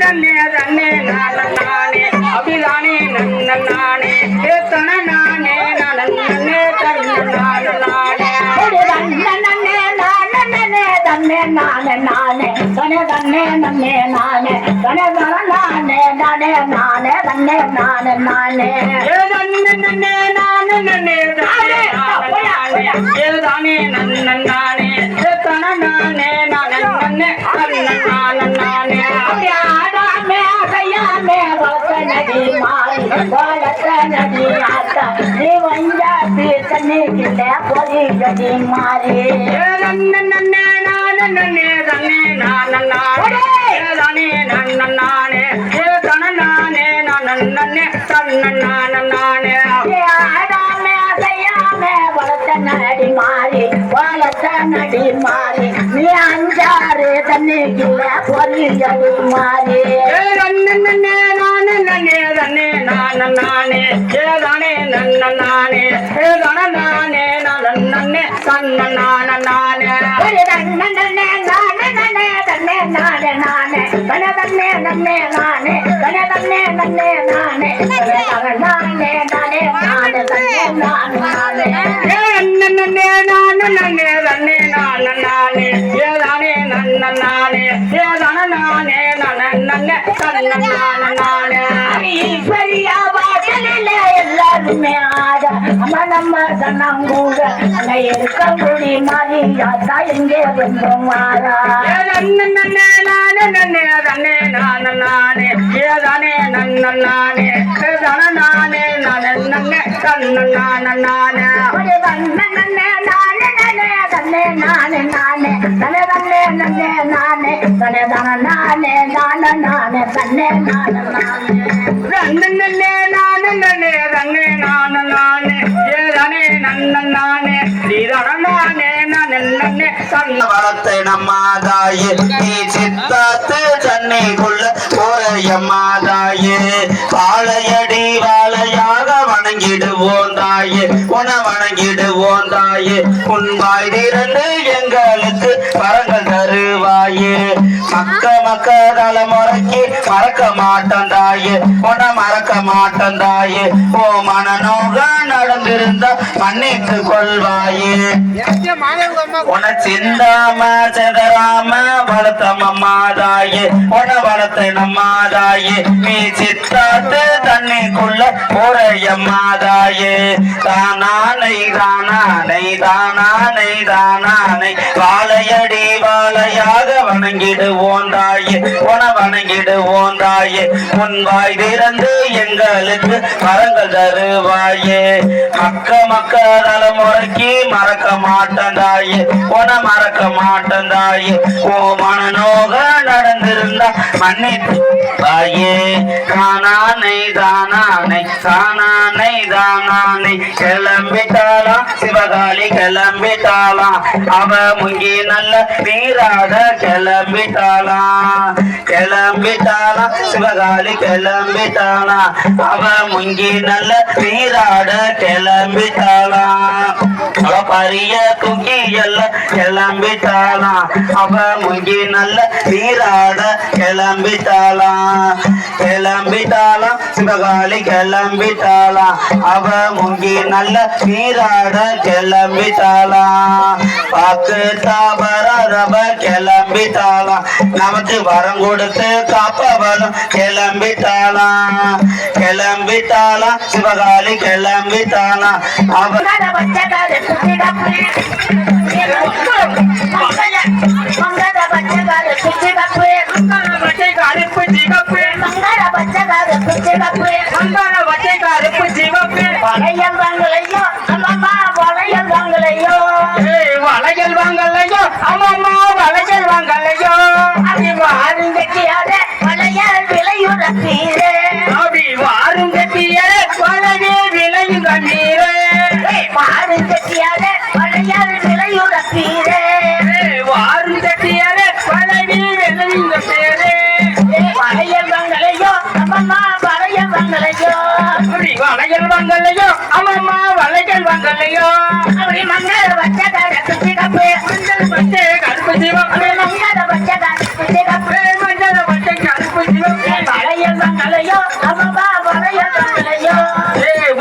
நன்னே தன்னே நான. நானே அபிதானே நன்ன நானே. ஏத்தன நானே நான நன்னே தன்ன நான நானே. ஒரு தன்ன நன்னே நானே நன்னே தன்னே நானே நானே தனே தன்னே நன்னே நானே. தனே தன நானே நானே. நானே தன்னே நானே நானே. ஏ தன்ன நன்னே நான. நடி மாறி வளர்த்த நடி மாறி நீ அஞ்சாறு தண்ணி கிள்ள பொறியடி கதி மாறி தன்னே நான நானே ஏதானே நன்ன நானே ஏதான நானே நான நன்னே தன்ன நான நானே ஒரு தன்ன நன்னே நானே நானே தன்னே நானே நானே தன தன்னே நன்னே நானே தன தன்னே நன்னே நானே தன தன நானே நானே நானே தன்னே நானே நானே ஏ நன்ன நன்னே நானே நன்னே தன்னே நானே நானே ஏதானே நன்ன நானே ஏதான நானே நான நன்னே தன்ன நானே நம்ம சன்னங்கூட அங்க இருக்கங்குடி மாரியாத்தா எங்கே வந்தும் மாறா? நன்ன நான நன்னே தன்னே நான நானே ஏதானே நன்ன நானே ஏதான நானே நான நன்னே தன்ன நான நானே. நன்னே நானே நானே தன்னே நானே நானே. தனே தன்னே நன்னே நானே. தனே தன நானே நானே நானே. தன்னே நானே நானே. நன்னே நானே நன்னே. தன்னே நான நானே. ஏதானே நன்ன நானே. நீதான நானே நானே நன்னே. தன்ன வளத்தை நம்மாதாயே. நீ சித்தாத்து தண்ணிக்குள்ள போறையம்மாதாயே வாழையடி வாழையாக வணங்கிடுவோம் தாயே. வணங்கிடுவோம் தாயே திறந்து எங்களுக்கு வரங்கள் தருவாயே. மக்க மக்க தலைமுறைக்கு மறக்க மாட்டோம் தாயே. உன மறக்க மாட்டோம் தாயே. ஓ மனநோக நடந்திருந்தா மன்னித்து கொள்வாயே. உன சிந்தாம செதறாம வளர்த்த மம்மாதாயே உன வளர்த்த நம்மாதாயே நீ சித்தாத்து தண்ணிக்குள்ள போறையம்மாதாயே தானானை தானானை தானானை தானானை. வாழையடி வாழையாக வணங்கிடுவோம் தாயே. உன வணங்கிடுவோம் தாயே உன் வாய் திறந்து எங்களுக்கு மரங்கள் தருவாயே. மக்க மக்க தலைமுறைக்கு மறக்க மாட்டேன் தாயே உன மறக்க மாட்டேன் தாயே ஓ மனநோக நடந்திருந்தா மன்னித்து தாயே தானானை தானானை தானானை தானானை. கிளம்பிட்டாலாம் சிவகாளி கிளம்பிட்டாலாம் அவ முங்கி நல்ல நீராத கிளம்பிட்டாலாம் கிளம்பிட்டானா சிவகாளி கிளம்பிட்டானா அவ முங்கி நல்ல நீராட கிளம்பிட்டானா. அரிய பரிய தூக்கி எல்லாம் கிளம்பிட்டாளாம் அவ முங்கி நல்ல நீராட கிளம்பிட்டாளா கிளம்பிட்டாளா சிவகாளி கிளம்பிட்டாளா அவ முங்கி நல்ல நீராட கிளம்பிட்டாளா பாக்கு தாபரப கிளம்பிட்டாளா நமக்கு வரம் கொடுத்து காப்பவனும் கிளம்பிட்டாளா கிளம்பிட்டாளா சிவகாளி கிளம்பிட்டாளா அவ வாங்கலையோ அம்மம்மா வளையல் வாங்கலையோ அம்மம்மா வளையல் வாங்கலையோ அது கட்டியாத வளையல் விலையுற பீரே வளையல் வந்தலையோ அம்மம்மா வளையல் வந்தலையோ அப்படி மங்கள் வச்சதான குச்சிடப்பு மஞ்சள் பச்சை கருப்பு ஜீவம் அப்படி மங்கள் வச்சதான குச்சிடப்பு மஞ்சள் பச்சை கருப்பு ஜீவம் வளையல் வந்தலையோ அம்மம்மா வளையல் வந்தலையோ ஏய்